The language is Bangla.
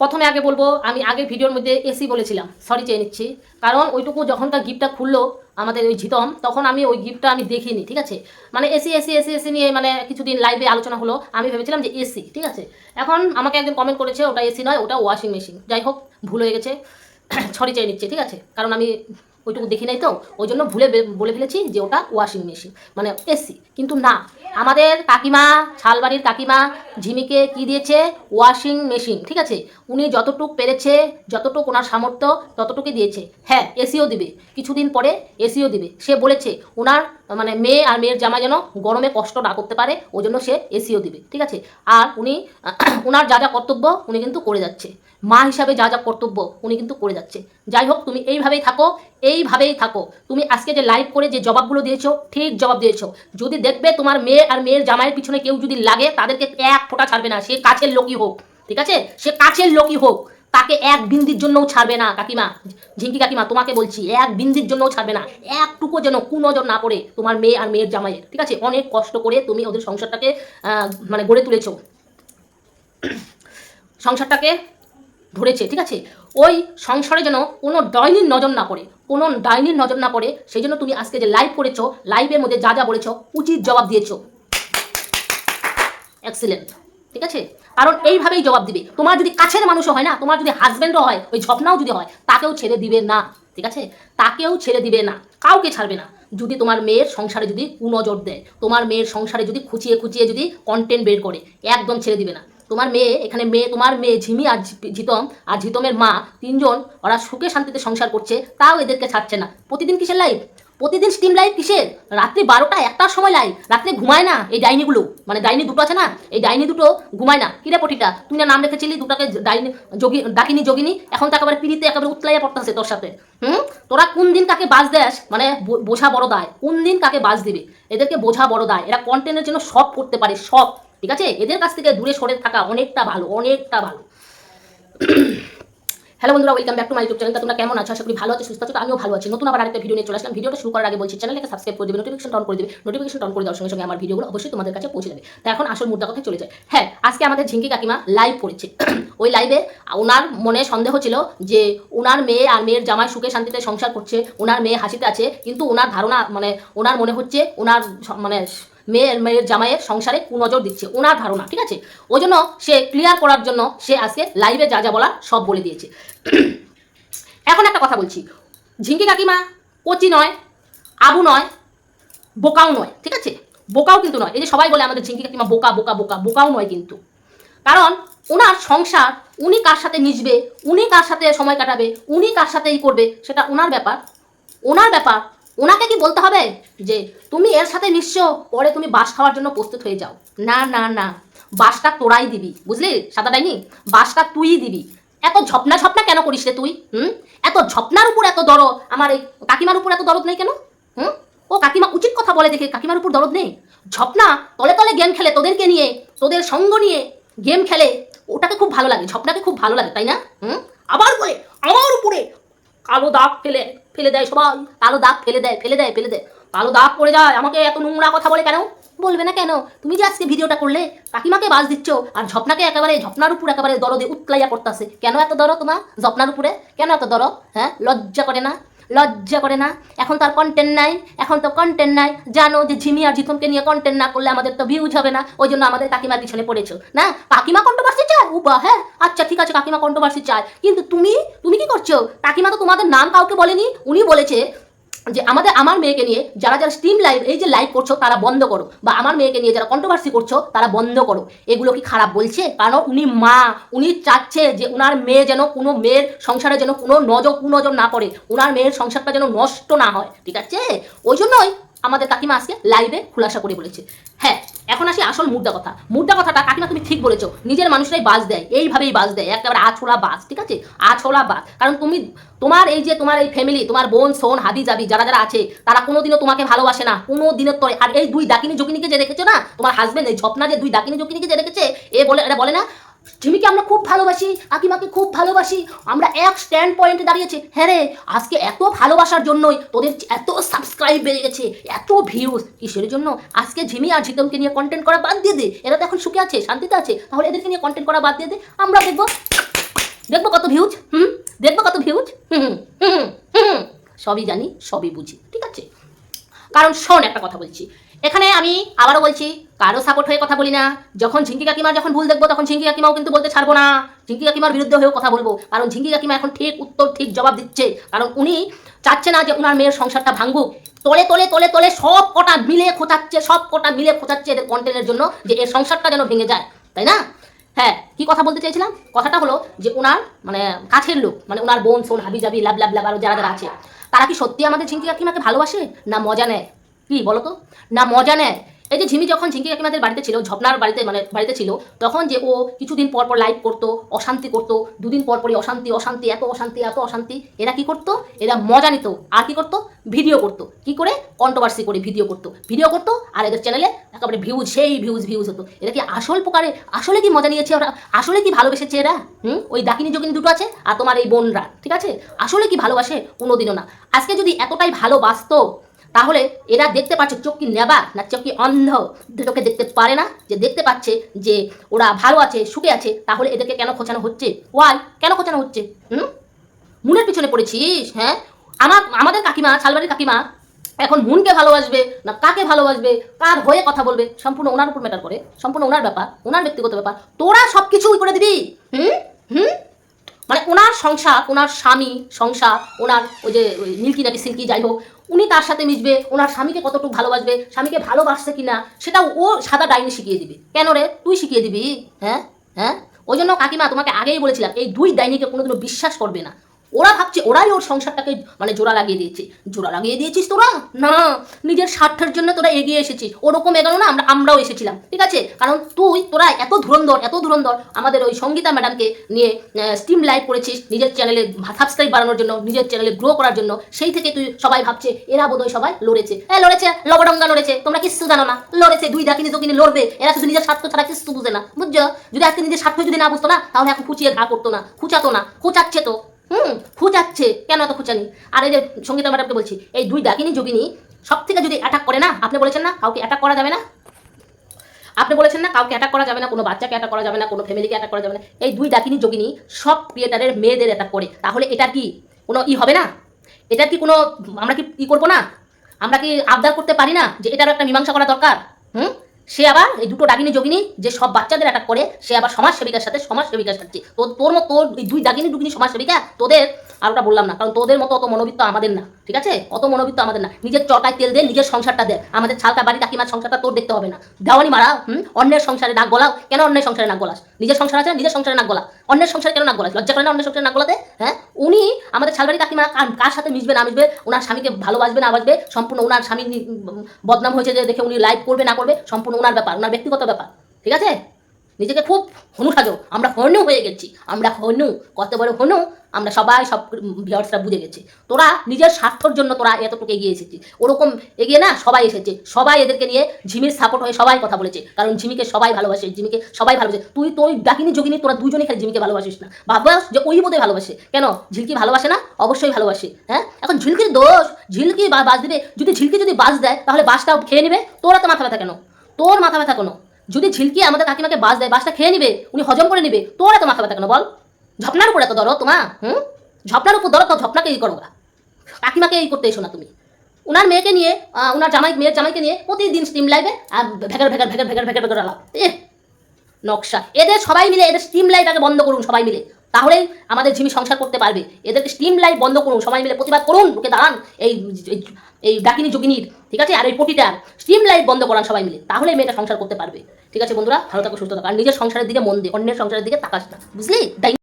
প্রথমে আগে বলব, আমি আগে ভিডিওর মধ্যে এসি বলেছিলাম সরি চেয়ে নিচ্ছি। কারণ ওইটুকু যখনকার গিফটটা খুললো আমাদের ওই ঝিতম, তখন আমি ওই গিফটটা আমি দেখিনি, ঠিক আছে? মানে এসি এসি এসি এসি নিয়ে মানে কিছুদিন লাইভে আলোচনা হলো, আমি ভেবেছিলাম যে এসি ঠিক আছে? এখন আমাকে একজন কমেন্ট করেছে, ওটা এসি নয়, ওটা ওয়াশিং মেশিন যাই হোক, ভুল হয়ে গেছে সরি চেয়ে নিচ্ছে, ঠিক আছে? কারণ আমি ওইটুকু দেখি নাই তো? ওই জন্য ভুলে বলে ফেলেছি যে ওটা ওয়াশিং মেশিন মানে এসি কিন্তু না, আমাদের কাকিমা, শালবাড়ির কাকিমা, ঝিমিকে কি দিয়েছে? ওয়াশিং মেশিন ঠিক আছে? উনি যতটুক পেরেছে, যতটুক ওনার সামর্থ্য, ততটুকুই দিয়েছে। হ্যাঁ এসিও দিবে। কিছুদিন পরে এসিও দিবে। সে বলেছে, ওনার মানে মেয়ে আর মেয়ের জামা যেন গরমে কষ্ট না করতে পারে ওই জন্য সে এসিও দিবে, ঠিক আছে? আর উনি ওনার যা যা কর্তব্য, উনি কিন্তু করে যাচ্ছে। মা হিসাবে যা যা কর্তব্য, উনি কিন্তু করে যাচ্ছে। যাই হোক, তুমি এইভাবেই থাকো এইভাবেই থাকো। তুমি আজকে যে লাইভ করে যে জবাবগুলো দিয়েছ, ঠিক জবাব দিয়েছ। যদি দেখবে তোমার মেয়ে আর মেয়ের জামাইয়ের পিছনে কেউ যদি লাগে, তাদেরকে এক ফোঁটা ছাড়বে না। সে কাছের লোকই হোক, ঠিক আছে? সে কাছের লোকই হোক। তাকে এক বিন্দির জন্যও ছাড়বে না, কাকিমা। ঝিঙ্কি কাকিমা, তোমাকে বলছি, এক বিন্দির জন্যও ছাড়বে না। একটুকু যেন কুনজর না পড়ে তোমার মেয়ে আর মেয়ের জামাইয়ের, ঠিক আছে? অনেক কষ্ট করে তুমি ওদের সংসারটাকে মানে গড়ে তুলেছো। সংসারটাকে ধরেছে, ঠিক আছে? ওই সংসারে যেন কোনো ডাইনির নজর না পড়ে, কোনো ডাইনির নজর না পড়ে, সেই জন্য তুমি আজকে যে লাইভ করেছ লাইভের মধ্যে যা যা বলেছ, উচিত জবাব দিয়েছ। এক্সিলেন্ট ঠিক আছে? কারণ এইভাবেই জবাব দিবে। তোমার যদি কাছের মানুষও হয় না, তোমার যদি হাজব্যান্ডও হয়, ওই ঝপনাও যদি হয়, তাকেও ছেড়ে দিবে না। ঠিক আছে? তাকেও ছেড়ে দিবে না। কাউকে ছাড়বে না। যদি তোমার মেয়ের সংসারে যদি কুনজর দেয়, তোমার মেয়ের সংসারে যদি খুঁচিয়ে খুঁচিয়ে যদি কন্টেন্ট বের করে, একদম ছেড়ে দিবে না। তোমার মেয়ে, এখানে মেয়ে, তোমার মেয়ে ঝিমি আর ঝিতম আর ঝিতমের মা তিনজন, ওরা সুখে শান্তিতে সংসার করছে, তাও এদেরকে ছাড়ছে না। প্রতিদিন কিসের লাইভ প্রতিদিন স্টিম লাইভ কিসের? রাত্রি বারোটা, একটার সময় লাইভ রাত্রে ঘুমায় না এই ডাইনিগুলো মানে ডাইনি দুটো আছে না? এই ডাইনি দুটো ঘুমায় না। কিরে পটিটা? তুই না নাম রেখেছিলি দুটাকে ডাইনি, যোগী, ডাকিনি যোগিনী? এখন তো একেবারে পিড়িতে, একেবারে উতলাইয়া পড়তেছে তোর সাথে। হুম? তোরা কোন দিন কাকে বাজ দেস? মানে বোঝা বড় দায়। কোন দিন কাকে বাজ দিবে? এদেরকে বোঝা বড় দায়। এরা কন্টেন্টের জন্য সব করতে পারে, সব। ঠিক আছে? এদের কাছ থেকে দূরে সরে থাকা অনেকটা ভালো অনেকটা ভালো। হ্যালো বন্ধুরা welcome back to my YouTube channel তোমরা কেমন আছো? আশা করি ভালো আছো, সুস্থ আছো, আমিও ভালো আছি। নতুন আবার আরেকটা ভিডিও নিয়ে চলে আসলাম। ভিডিওটা শুরু করার আগে বলছি চ্যানেলকে সাবস্ক্রাইব করে দেবে নোটিফিকেশন অন করে দেবে। নোটিফিকেশন অন করে দেওয়ার সঙ্গে সঙ্গে আমার ভিডিওগুলো অবশ্যই তোমাদের কাছে পৌঁছে যাবে। তো এখন আসল মুদ্রা কথায় চলে যায় হ্যাঁ আজকে আমাদের ঝিঙ্কি কাকিমা লাইভ করেছে। ওই লাইভে ওনার মনে সন্দেহ ছিল যে ওনার মেয়ে আর মেয়ের জামাই সুখে শান্তিতে সংসার করছে ওনার মেয়ে হাসিতে আছে, কিন্তু ওনার ধারণা মানে ওনার মনে হচ্ছে ওনার মানে মেয়ের মেয়ের জামাইয়ের সংসারে কুনজর দিচ্ছে, ওনার ধারণা, ঠিক আছে? ওই জন্য সে ক্লিয়ার করার জন্য সে আজকে লাইভে যা যা বলার সব বলে দিয়েছে। এখন একটা কথা বলছি। ঝিঙ্কি কাকিমা কচি নয়, আবু নয়, বোকাও নয়, ঠিক আছে? বোকাও কিন্তু নয়। এই যে সবাই বলে আমাদের ঝিঙ্কি কাকিমা বোকা বোকা বোকা, বোকাও নয় কিন্তু। কারণ ওনার সংসার, উনি কার সাথে মিশবে, উনি কার সাথে সময় কাটাবে, উনি কার সাথে ই করবে, সেটা ওনার ব্যাপার। ওনার ব্যাপার ওনাকে কি বলতে হবে? যে তুমি এর সাথে মিশছো, পরে তুমি বাস খাওয়ার জন্য প্রস্তুত হয়ে যাও। না না না। বাসটা তোরাই দিবি, বুঝলি? সাদা ডাইনি? বাসটা তুই দিবি। এত ঝপনা ঝপনা কেন করিস রে তুই, হুম? এত ঝপনার উপর এত দরদ? আমার এই কাকিমার উপর এত দরদ নেই কেন? হুম? ও কাকিমা উচিত কথা বলে দেখে, কাকিমার উপর দরদ নেই? ঝপনা তলে তলে গেম খেলে তোদেরকে নিয়ে, তোদের সঙ্গ নিয়ে গেম খেলে, ওটাকে খুব ভালো লাগে, ঝপনাকে খুব ভালো লাগে, তাই না? হুম? আবার বলে, আমার উপরে কালো দাগ ফেলে ফেলে দেয় সবাই। কালো দাগ ফেলে দেয় ফেলে দেয় ফেলে দেয়। কালো দাগ পড়ে যায়, আমাকে এত নোংরা কথা বলে কেন? বলবে না কেন? তুমি যে আজকে ভিডিওটা করলে, কাকিমাকে বাস দিচ্ছ, আর ঝপনাকে একেবারে, ঝপনার উপর একেবারে দরদে উৎলাইয়া পড়তেছে। কেন এত দর তোমার? ঝপনার উপরে? কেন এত দর হ্যাঁ? লজ্জা করে না? লজ্জা করে না? এখন তার কন্টেন্ট নাই, এখন তো কন্টেন্ট নাই। জানো যে ঝিমি আর জিথমকে নিয়ে কন্টেন্ট না করলে আমাদের তো ভিউজ হবে না। ওই জন্য আমাদের কাকিমার পিছনে পড়েছো, না? কাকিমা কন্ট্রোভার্সি চায়? উবা হ্যাঁ। আচ্ছা ঠিক আছে, কাকিমা কন্ট্রোভার্সি চায়। কিন্তু তুমি তুমি কি করছ? কাকিমা তো তোমাদের নাম কাউকে বলেনি। উনি বলেছে যে আমাদের, আমার মেয়েকে নিয়ে যারা যারা স্ট্রিম লাইভ এই যে লাইভ করছ, তারা বন্ধ করো। বা আমার মেয়েকে নিয়ে যারা কন্ট্রোভার্সি করছ, তারা বন্ধ করো। এগুলো কি খারাপ বলছে? কারণ উনি মা, উনি চাচ্ছে যে উনার মেয়ে যেন কোনো মেয়ের সংসারে যেন কোনো নজর, কুনজর না করে উনার মেয়ের সংসারটা যেন নষ্ট না হয়। ঠিক আছে? ওই জন্যই আমাদের কাকিমা আজকে লাইভে খুলাসা করে বলেছে। হ্যাঁ এখন আসি আসল মুদ্রা কথা। মুদ্রা কথাটা কাকিমা তুমি ঠিক বলেছ, নিজের মানুষরাই বাস দেয়, এইভাবেই বাস দেয়, একেবারে আছোলা বাস ঠিক আছে? আছোলা বাস কারণ তুমি, তোমার এই যে তোমার এই ফ্যামিলি তোমার বোন, সোন হাদি যাবি যারা যারা আছে, তারা কোনোদিনও তোমাকে ভালোবাসে না কোনো দিনের তরে। আর এই দুই ডাকিনি জকিনিকে যে রেখেছে না, তোমার হাজবেন্ড এই ঝপনা যে দুই ডাকিনি জকিনিকে যে রেখেছে এ বলে, এটা বলে না ঝিমিকে আমরা খুব ভালোবাসি কাকিমাকে খুব ভালোবাসি। আমরা এক স্ট্যান্ড পয়েন্টে দাঁড়িয়েছি হ্যাঁ রে আজকে এত ভালোবাসার জন্যই তোদের এত সাবস্ক্রাইব বেড়ে গেছে এত ভিউজ কিসের জন্য? আজকে ঝিমি আর ঝিতমকে নিয়ে কন্টেন্ট করা বাদ দিয়ে দে। এরা তো এখন সুখে আছে শান্তিতে আছে। তাহলে এদেরকে নিয়ে কন্টেন্ট করা বাদ দিয়ে দে। আমরা দেখব দেখব কত ভিউজ হুম? দেখব কত ভিউজ হুম, হুম হুম। সবই জানি সবই বুঝি ঠিক আছে? কারণ শোন একটা কথা বলছি এখানে আমি আবারও বলছি, কারও সাপোর্ট হয়ে কথা বলি না। যখন ঝিঙ্কি কাকিমার যখন ভুল দেখব, তখন ঝিঙ্কি কাকিমাও কিন্তু বলতে ছাড়বো না। ঝিঙ্কি কাকিমার বিরুদ্ধে হয়েও কথা বলব। কারণ ঝিঙ্কি কাকিমা এখন ঠিক উত্তর, ঠিক জবাব দিচ্ছে। কারণ উনি চাচ্ছে না যে উনার মেয়ের সংসারটা ভাঙুক। তোলে তোলে তোলে তোলে সব কটা মিলে খোঁচাচ্ছে, সব কটা মিলে খোঁচাচ্ছে এদের কন্টেন্টের জন্য যে এর সংসারটা যেন ভেঙে যায়। তাই না? হ্যাঁ কি কথা বলতে চাইছিলাম কথাটা হলো যে ওনার মানে কাছের লোক মানে ওনার বোন, সোন হাবি জাবি লাভ লাভ লাভ আরও যারা যারা আছে, তারা কি সত্যি আমাদের ঝিঙ্কি কাকিমাকে ভালোবাসে না মজা নেয়? কি বলো তো না, মজা নেয়। এই যে ঝিমি যখন ঝিঙ্কি কাকিমাদের বাড়িতে ছিল ঝপনার বাড়িতে মানে বাড়িতে ছিল, তখন যে ও কিছুদিন পর পর লাইভ করতো, অশান্তি করতো, দুদিন পর পরই অশান্তি অশান্তি, এত অশান্তি এত অশান্তি, এরা কি করতো? এরা মজা নিত। আর কি করতো? ভিডিও করতো। কি করে? কন্ট্রোভার্সি করে ভিডিও করতো। ভিডিও করতো, আর এদের চ্যানেলে একেবারে ভিউজ সেই ভিউজ ভিউজ হতো। এরা কি আসল প্রকারে, আসলে কি মজা নিয়েছে ওরা? আসলে কি ভালোবেসেছে এরা? হুম? ওই ডাকিনি যোগিনী দুটো আছে, আর তোমার এই বোনরা, ঠিক আছে? আসলে কি ভালোবাসে? কোনোদিনও না। আজকে যদি এতটাই ভালোবাসতো তাহলে এরা দেখতে পাচ্ছে চোখ কি নেবা না চোখ কি অন্ধ। চোখে দেখতে পারে না, যে দেখতে পাচ্ছে যে ওরা ভালো আছে, সুখে আছে, তাহলে এদেরকে কেন খোঁচানো হচ্ছে? ওয়াই কেন খোঁচানো হচ্ছে? হুম? মুনের পিছনে পড়েছিস হ্যাঁ? আমার, আমাদের কাকিমা, শালবাড়ির কাকিমা এখন মুনকে ভালোবাসবে না কাকে ভালোবাসবে? কার হয়ে কথা বলবে? সম্পূর্ণ ওনার উপর ম্যাটার করে, সম্পূর্ণ ওনার ব্যাপার, ওনার ব্যক্তিগত ব্যাপার। তোরা সব কিছু করে দিবি, হুম? হুম? মানে ওনার সংসার, ওনার স্বামী, সংসার, ওনার ওই যে মিল্কি নাকি সিল্কি, যাই হোক উনি তার সাথে মিশবে, ওনার স্বামীকে কতটুকু ভালোবাসবে, স্বামীকে ভালোবাসছে কিনা সেটা ও সাদা ডাইনি শিখিয়ে দিবে। কেন রে? তুই শিখিয়ে দিবি? হ্যাঁ? হ্যাঁ? ওই জন্য কাকিমা, তোমাকে আগেই বলেছিলাম, এই দুই ডাইনিকে কোনোদিনও বিশ্বাস করবে না। ওরা ভাবছে, ওরাই ওর সংসারটাকে মানে জোড়া লাগিয়ে দিয়েছে। জোড়া লাগিয়ে দিয়েছিস তোরা? না, নিজের স্বার্থের জন্য তোরা এগিয়ে এসেছিস। ওরকম এগোনো না, আমরা, আমরাও এসেছিলাম, ঠিক আছে? কারণ তুই, তোরা এত ধুরন্ধর এত ধুরন্ধর, আমাদের ওই সঙ্গীতা ম্যাডামকে নিয়ে স্টিম লাইভ করেছিস, নিজের চ্যানেলে সাবস্ক্রাইব বাড়ানোর জন্য, নিজের চ্যানেলে গ্রো করার জন্য। সেই থেকে তুই সবাই ভাবছে, এরা বোধহয় সবাই লড়েছে। হ্যাঁ লড়েছে? লবডঙ্গা লড়েছে, তোমরা কিচ্ছু জানো না। লড়েছে, দুই ডাকিনি দকিনি লড়বে। এরা শুধু নিজের স্বার্থ ছাড়া কিছু বুঝে না, বুঝছ? যদি আজকে নিজের স্বার্থ যদি না বুঝতো না, তাহলে এখন খুঁচিয়ে ঘা করতো না, খুঁচাতো না, খুঁচাচ্ছে তো। হুম খুঁচাচ্ছে কেন এত খুঁচানি আর এই যে সঙ্গীতা ম্যাডামকে বলছি, এই দুই ডাকিনি যোগিনী সব থেকে যদি অ্যাটাক করে না, আপনি বলেছেন না কাউকে অ্যাটাক করা যাবে না? আপনি বলেছেন না কাউকে অ্যাটাক করা যাবে না, কোনো বাচ্চাকে অ্যাটাক করা যাবে না, কোনো ফ্যামিলিকে অ্যাটাক করা যাবে না। এই দুই ডাকিনি যোগিনী সব ক্রিয়েটারের মেয়েদের অ্যাটাক করে। তাহলে এটা কি কোনো ই হবে না? এটা কি কোনো, আমরা কি ই করব না? আমরা কি আবদার করতে পারি না যে এটারও একটা মীমাংসা করা দরকার? হুম? সে আবার এই দুটো ডাগিনী যোগিনী যে সব বাচ্চাদের অ্যাটাক করে, সে আবার সমাজ সেবিকার সাথে সমাজ সেবিকার সাথে তোর তোর তোর দুই ডাগিনী ডুগিনী সমাজ সেবিকা তোদের আর বললাম না, কারণ তোদের মতো অত মনোবিত্ত আমাদের না, ঠিক আছে? অত মনোবিত্ত আমাদের না। নিজের চটায় তেল দে, নিজের সংসারটা দে। আমাদের ছালকা বাড়ি কাকিমার সংসারটা তোর দেখতে হবে না। দেওয়ানি মারা, হুম? অন্যের সংসারে নাক গলাও। কেন অন্যের সংসারে নাক গলাস? নিজের সংসার আছে, নিজের সংসারে নাক গলা। অন্যের সংসারে কেন নাক গলাস? লজ্জা করে না অন্যের সংসারে নাক গলাতে? হ্যাঁ? উনি আমাদের ছালবাড়ি কাকিমা কার সাথে মিশবে, না মিশবে? ওনার স্বামীকে ভালোবাসবে, না বাসবে? সম্পূর্ণ ওনার স্বামী বদনাম হয়েছে যে দেখে উনি লাইভ করবে, না করবে? সম্পূর্ণ ওনার ব্যাপার, ওনার ব্যক্তিগত ব্যাপার, ঠিক আছে? নিজেকে খুব হনু সাজো আমরা হনু হয়ে গেছি। আমরা হনু, কত বড় হনু, আমরা সবাই সব ভিউয়ার্সরা বুঝে গেছি। তোরা নিজের স্বার্থর জন্য তোরা এতটুকু এগিয়ে এসেছিস ওরকম এগিয়ে না, সবাই এসেছে। সবাই এদেরকে নিয়ে ঝিমির সাপোর্ট হয়ে সবাই কথা বলেছে। কারণ ঝিমিকে সবাই ভালোবাসে, ঝিমিকে সবাই ভালোবাসে। তুই তো ওই ডাকিনি যোগিনী তোরা দুজনেই খালি ঝিমিকে ভালোবাসিস না। ভাববাস যে ওই বোধে ভালোবাসে। কেন? ঝিলকি ভালোবাসে না? অবশ্যই ভালোবাসে। হ্যাঁ? এখন ঝিলকির দোষ? ঝিলকি বাস দিবে। যদি ঝিলকি যদি বাস দেয়, তাহলে বাসটা খেয়ে নেবে? তোরা তো মাথা ব্যথা কেন? তোর মাথা ব্যথা কেন? যদি ঝিলকি আমাদের কাকিমাকে বাস দেয়, বাসটা খেয়ে নিবে, উনি হজম করে নিবে, তোর এত মাথা ব্যথা কেন বল? ঝপনার উপর এত ধরো তোমা হুম? ঝপনার উপর তো ঝপনাকে ই করো। কাকিমাকে এই করতে এসো না তুমি। ওনার মেয়েকে নিয়ে উনার জামাই, মেয়ের জামাইকে নিয়ে প্রতিদিন স্টিম লাইভে ভেগার ভেগার ভেগার ভেগার ভেগার ভেগার আলাপ এ নকশা। এদের সবাই মিলে, এদের স্টিম লাইট আগে বন্ধ করুন সবাই মিলে। তাহলেই আমাদের ঝিমি সংসার করতে পারবে। এদেরকে স্টিম লাইট বন্ধ করুন, সবাই মিলে প্রতিবাদ করুন। ওকে দাঁড়ান, এই, এই- ডাকিনি যোগিনীর, ঠিক আছে? আর এই পটিটার স্টিম লাইট বন্ধ করান সবাই মিলে তাহলে মেয়েটা সংসার করতে পারবে। ঠিক আছে বন্ধুরা? ভালো থাকো, সুস্থ থাকো। আর নিজের সংসারের দিকে মন দিয়ে অন্যের সংসারের দিকে তাকাস না, বুঝলি?